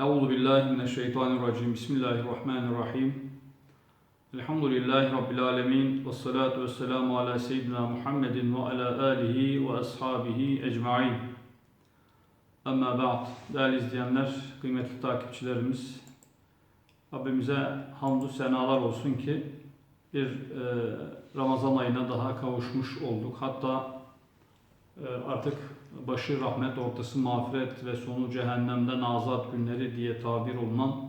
Euzu billahi mineşşeytanirracim. Bismillahirrahmanirrahim. Elhamdülillahi rabbil alamin ve salatu vesselamu ala seyyidina Muhammedin ve ala alihi ve ashabihi ecmaîn. Amma ba'd. Değerli izleyenler, kıymetli takipçilerimiz, Rabbimize hamdü senalar olsun ki bir e, Ramazan ayına daha kavuşmuş olduk. Hatta e, artık başı rahmet, ortası mağfiret ve sonu cehennemden azat günleri diye tabir olunan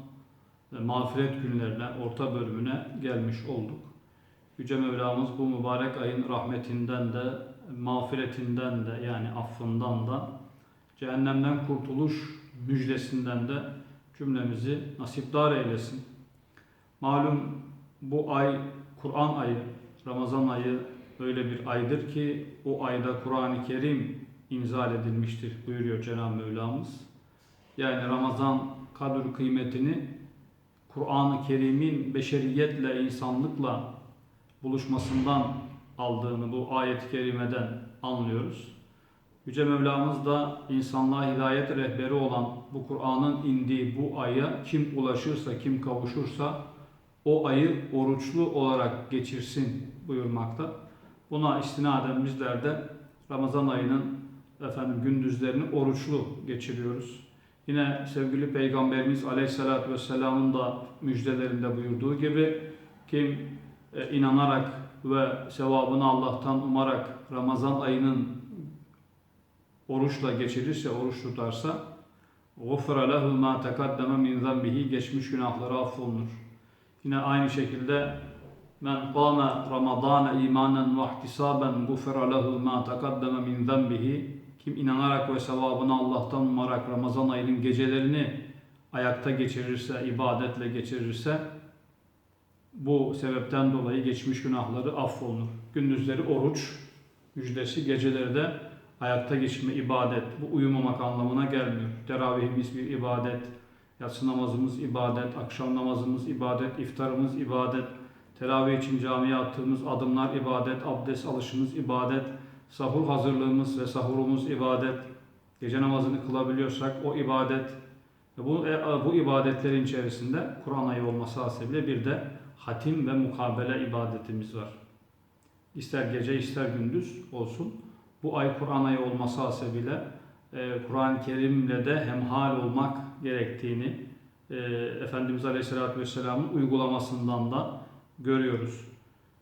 e, mağfiret günlerine, orta bölümüne gelmiş olduk. Yüce Mevlamız bu mübarek ayın rahmetinden de, mağfiretinden de yani affından da, cehennemden kurtuluş müjdesinden de cümlemizi nasipdar eylesin. Malum bu ay Kur'an ayı, Ramazan ayı öyle bir aydır ki o ayda Kur'an-ı Kerim imzal edilmiştir buyuruyor Cenab-ı Mevlamız. Yani Ramazan kadr kıymetini Kur'an-ı Kerim'in beşeriyetle, insanlıkla buluşmasından aldığını bu ayet-i kerimeden anlıyoruz. Yüce Mevlamız da insanlığa hidayet rehberi olan bu Kur'an'ın indiği bu aya kim ulaşırsa, kim kavuşursa o ayı oruçlu olarak geçirsin buyurmakta. Buna istinaden bizler de Ramazan ayının efendim gündüzlerini oruçlu geçiriyoruz. Yine sevgili Peygamberimiz Aleyhisselatü Vesselam'ın da müjdelerinde buyurduğu gibi kim e, inanarak ve sevabını Allah'tan umarak Ramazan ayının oruçla geçirirse, oruç tutarsa غُفْرَ لَهُ مَا تَقَدَّمَ مِنْ ذَنْبِهِ Geçmiş günahları affolunur. Yine aynı şekilde Men qâme Ramazâne imanen ve ihtisâben gufira lehu mâ tekaddeme min zenbihi kim inanarak ve sevabını Allah'tan umarak Ramazan ayının gecelerini ayakta geçirirse, ibadetle geçirirse bu sebepten dolayı geçmiş günahları affolunur. Gündüzleri oruç müjdesi, geceleri de ayakta geçme ibadet. Bu uyumamak anlamına gelmiyor. Teravihimiz bir ibadet, yatsı namazımız ibadet, akşam namazımız ibadet, iftarımız ibadet, Teravih için camiye attığımız adımlar ibadet, abdest alışımız ibadet, sahur hazırlığımız ve sahurumuz ibadet, gece namazını kılabiliyorsak o ibadet. Bu, e, bu ibadetlerin içerisinde Kur'an ayı olması hasebiyle bir de hatim ve mukabele ibadetimiz var. İster gece ister gündüz olsun. Bu ay Kur'an ayı olması hasebiyle e, Kur'an-ı Kerim'le de hemhal olmak gerektiğini e, Efendimiz Aleyhisselatü Vesselam'ın uygulamasından da görüyoruz.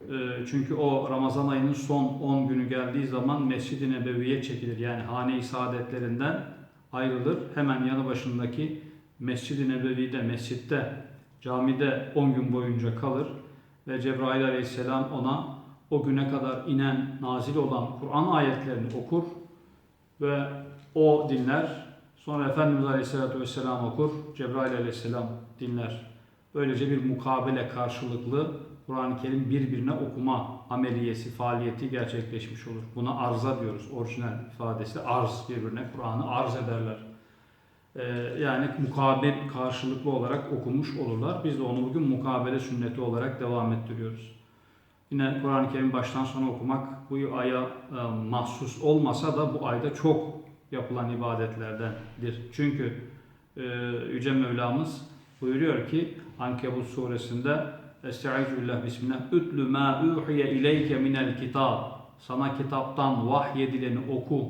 Ee, çünkü o Ramazan ayının son 10 günü geldiği zaman Mescid-i Nebevi'ye çekilir. Yani hane-i saadetlerinden ayrılır. Hemen yanı başındaki Mescid-i Nebevi'de, mescitte, camide 10 gün boyunca kalır. Ve Cebrail aleyhisselam ona o güne kadar inen, nazil olan Kur'an ayetlerini okur. Ve o dinler. Sonra Efendimiz aleyhisselatü vesselam okur. Cebrail aleyhisselam dinler. Böylece bir mukabele karşılıklı Kur'an-ı Kerim birbirine okuma ameliyesi, faaliyeti gerçekleşmiş olur. Buna arza diyoruz. Orijinal ifadesi arz birbirine. Kur'an'ı arz ederler. Ee, yani mukabil karşılıklı olarak okumuş olurlar. Biz de onu bugün mukabele sünneti olarak devam ettiriyoruz. Yine Kur'an-ı Kerim baştan sona okumak bu aya e, mahsus olmasa da bu ayda çok yapılan ibadetlerdendir. Çünkü e, Yüce Mevlamız buyuruyor ki Ankebut suresinde Estaizu billah bismillah. Ütlü ma uhiye ileyke minel kitab. Sana kitaptan vahyedileni oku.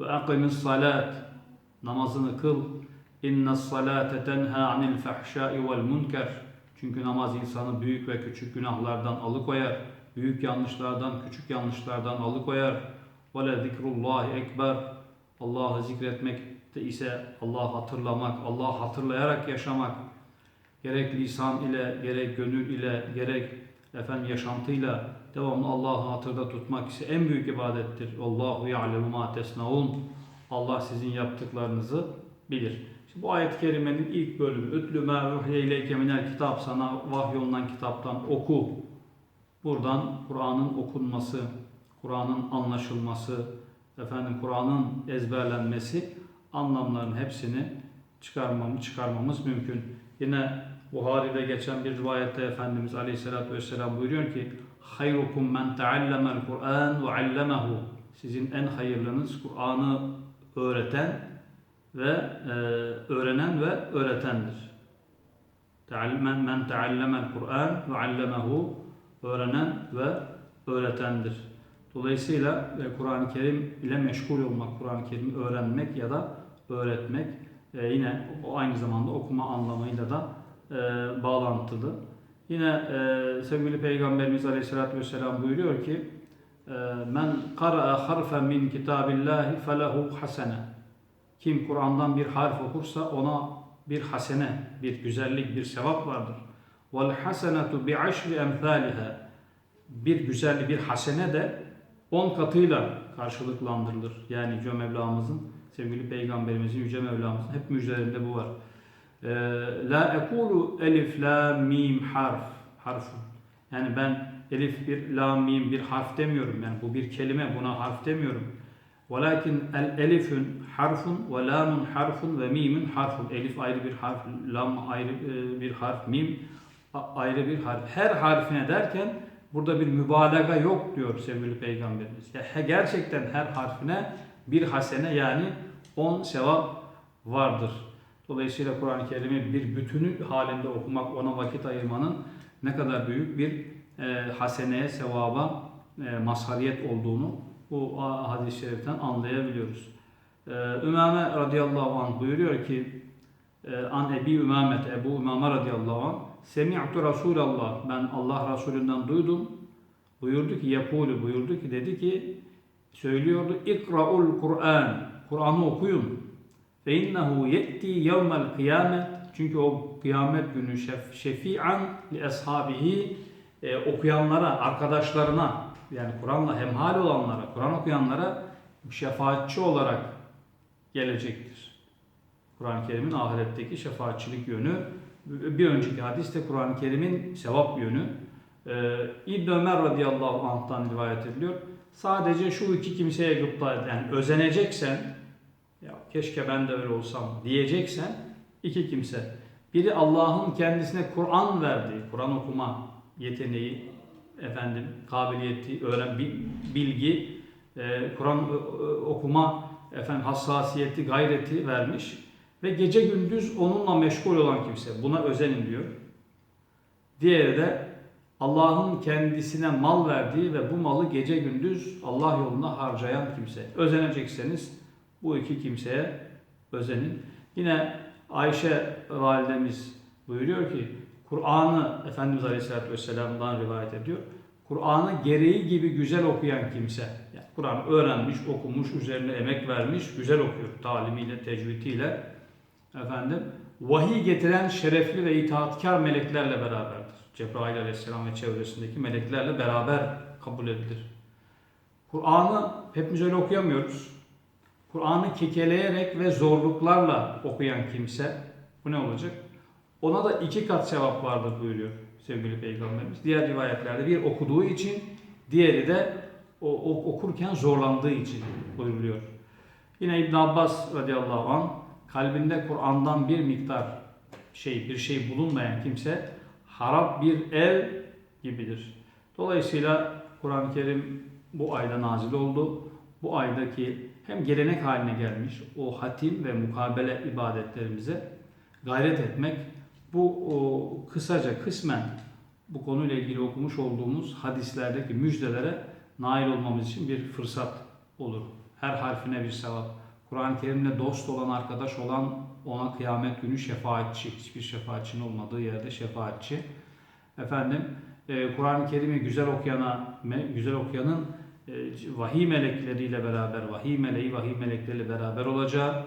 Ve akimis salat. Namazını kıl. İnne salate tenha anil fahşai vel munker çünkü namaz insanı büyük ve küçük günahlardan alıkoyar. Büyük yanlışlardan küçük yanlışlardan alıkoyar. Ve le zikrullahi ekber. Allah'ı zikretmek de ise Allah'ı hatırlamak Allah'ı hatırlayarak yaşamak gerek lisan ile, gerek gönül ile, gerek efendim yaşantıyla devamlı Allah'ı hatırda tutmak ise en büyük ibadettir. Allahu ya'lemu ma tesnaun. Allah sizin yaptıklarınızı bilir. Şimdi bu ayet-i kerimenin ilk bölümü Ütlü ma ruhiye ileyke minel kitap sana vahyolunan kitaptan oku. Buradan Kur'an'ın okunması, Kur'an'ın anlaşılması, efendim Kur'an'ın ezberlenmesi anlamların hepsini çıkarmamız, çıkarmamız mümkün. Yine Buhari'de geçen bir rivayette Efendimiz Aleyhisselatü Vesselam buyuruyor ki hayrukum men teallemel Kur'an ve allemehu sizin en hayırlınız Kur'an'ı öğreten ve e, öğrenen ve öğretendir. Tealmen men teallemel Kur'an ve allemehu öğrenen ve öğretendir. Dolayısıyla e, Kur'an-ı Kerim ile meşgul olmak, Kur'an-ı Kerim'i öğrenmek ya da öğretmek e, yine o aynı zamanda okuma anlamıyla da e, bağlantılı. Yine e, sevgili Peygamberimiz Aleyhisselatü Vesselam buyuruyor ki e, men kara'a harfen min kitabillahi felehu hasene kim Kur'an'dan bir harf okursa ona bir hasene, bir güzellik, bir sevap vardır. Vel hasenetu bi aşri emthaliha. Bir güzellik, bir hasene de on katıyla karşılıklandırılır. Yani Yüce Mevlamızın, sevgili Peygamberimizin, Yüce Mevlamızın hep müjdelerinde bu var. Ee, La ekulu elif, la, mim, harf. Harfun. Yani ben elif bir, la, mim bir harf demiyorum. Yani bu bir kelime, buna harf demiyorum. Velakin el elifün harfun ve lamun harfun ve mimun harfun. Elif ayrı bir harf, lam ayrı e, bir harf, mim ayrı bir harf. Her harfine derken burada bir mübalağa yok diyor sevgili peygamberimiz. Ya gerçekten her harfine bir hasene yani 10 sevap vardır. Dolayısıyla Kur'an-ı Kerim'i bir bütünü halinde okumak, ona vakit ayırmanın ne kadar büyük bir e, haseneye, sevaba, e, mazhariyet olduğunu bu hadis-i şeriften anlayabiliyoruz. Ee, Ümame radıyallahu anh buyuruyor ki e, An Ebi Ümamet, Ebu Ümame radıyallahu anh Semi'tu Resulallah, ben Allah Resulünden duydum. Buyurdu ki, yapulu buyurdu ki, dedi ki, söylüyordu, İkra'ul Kur'an, Kur'an'ı okuyun. İnnehu ye'ti yevmel kıyamet, çünkü o kıyamet günü şef, şefi'an li ashabihi, e, okuyanlara, arkadaşlarına, yani Kur'an'la hemhal olanlara, Kur'an okuyanlara şefaatçi olarak gelecektir. Kur'an-ı Kerim'in ahiretteki şefaatçilik yönü. Bir önceki hadiste Kur'an-ı Kerim'in sevap yönü. Ee, İbn Ömer radıyallahu anh'tan rivayet ediliyor. Sadece şu iki kimseye gıpta. Yani özeneceksen, keşke ben de öyle olsam diyeceksen iki kimse. Biri Allah'ın kendisine Kur'an verdiği, Kur'an okuma yeteneği, efendim kabiliyeti, öğren bilgi, e, Kur'an e, okuma efendim hassasiyeti, gayreti vermiş ve gece gündüz onunla meşgul olan kimse. Buna özenin diyor. Diğeri de Allah'ın kendisine mal verdiği ve bu malı gece gündüz Allah yolunda harcayan kimse. Özenecekseniz bu iki kimseye özenin. Yine Ayşe validemiz buyuruyor ki Kur'an'ı Efendimiz Aleyhisselatü Vesselam'dan rivayet ediyor. Kur'an'ı gereği gibi güzel okuyan kimse. Yani Kur'an öğrenmiş, okumuş, üzerine emek vermiş, güzel okuyor. Talimiyle, tecvidiyle. Efendim, vahiy getiren şerefli ve itaatkar meleklerle beraberdir. Cebrail Aleyhisselam ve çevresindeki meleklerle beraber kabul edilir. Kur'an'ı hepimiz öyle okuyamıyoruz. Kur'an'ı kekeleyerek ve zorluklarla okuyan kimse bu ne olacak? Ona da iki kat sevap vardır buyuruyor sevgili Peygamberimiz. Diğer rivayetlerde bir okuduğu için, diğeri de o, o okurken zorlandığı için buyuruluyor. Yine İbn Abbas radıyallahu anh kalbinde Kur'an'dan bir miktar şey bir şey bulunmayan kimse harap bir ev gibidir. Dolayısıyla Kur'an-ı Kerim bu ayda nazil oldu. Bu aydaki hem gelenek haline gelmiş o hatim ve mukabele ibadetlerimize gayret etmek bu o, kısaca kısmen bu konuyla ilgili okumuş olduğumuz hadislerdeki müjdelere nail olmamız için bir fırsat olur. Her harfine bir sevap. Kur'an-ı Kerim'le dost olan, arkadaş olan ona kıyamet günü şefaatçi. Hiçbir şefaatçinin olmadığı yerde şefaatçi. Efendim e, Kur'an-ı Kerim'i güzel okuyana, güzel okuyanın vahiy melekleriyle beraber, vahiy meleği, vahiy melekleriyle beraber olacağı,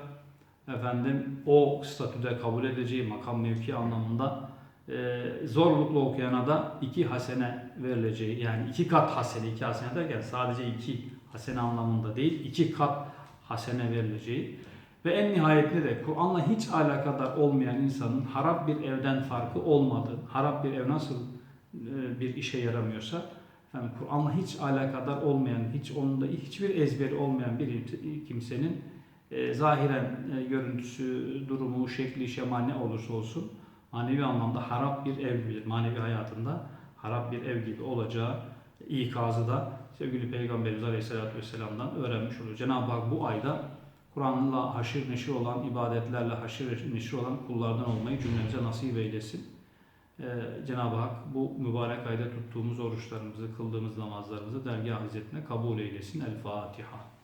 efendim o statüde kabul edeceği makam mevki anlamında e, zorlukla okuyana da iki hasene verileceği yani iki kat hasene iki hasene derken sadece iki hasene anlamında değil iki kat hasene verileceği. Ve en nihayetinde de Kur'an'la hiç alakadar olmayan insanın harap bir evden farkı olmadığı, harap bir ev nasıl e, bir işe yaramıyorsa yani Kur'an'la hiç alakadar olmayan, hiç onda hiçbir ezberi olmayan bir kimsenin e, zahiren e, görüntüsü, durumu, şekli, şema ne olursa olsun manevi anlamda harap bir ev gibidir. Manevi hayatında harap bir ev gibi olacağı ikazı da sevgili Peygamberimiz Aleyhisselatü Vesselam'dan öğrenmiş oluyor. Cenab-ı Hak bu ayda Kur'an'la haşir neşir olan, ibadetlerle haşir neşir olan kullardan olmayı cümlemize nasip eylesin. Ee, Cenab-ı Hak bu mübarek ayda tuttuğumuz oruçlarımızı, kıldığımız namazlarımızı dergah hizmetine kabul eylesin. El Fatiha.